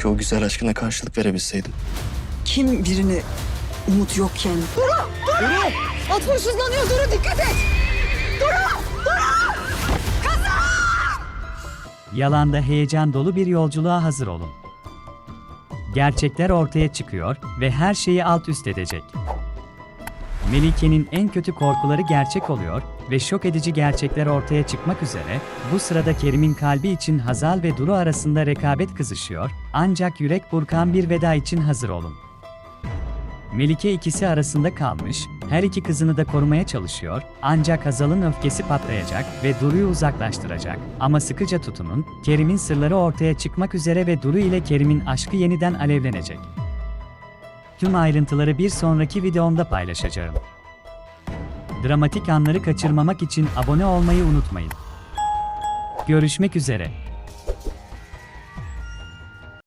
Keşke o güzel aşkına karşılık verebilseydim. Kim birini umut yokken... At hırsızlanıyor Duru dikkat et. Yalanda heyecan dolu bir yolculuğa hazır olun. Gerçekler ortaya çıkıyor ve her şeyi alt üst edecek. Melike'nin en kötü korkuları gerçek oluyor ve şok edici gerçekler ortaya çıkmak üzere, bu sırada Kerim'in kalbi için Hazal ve Duru arasında rekabet kızışıyor, ancak yürek burkan bir veda için hazır olun. Melike ikisi arasında kalmış, her iki kızını da korumaya çalışıyor, ancak Hazal'ın öfkesi patlayacak ve Duru'yu uzaklaştıracak. Ama sıkıca tutunun, Kerim'in sırları ortaya çıkmak üzere ve Duru ile Kerim'in aşkı yeniden alevlenecek. Tüm ayrıntıları bir sonraki videomda paylaşacağım. Dramatik anları kaçırmamak için abone olmayı unutmayın. Görüşmek üzere.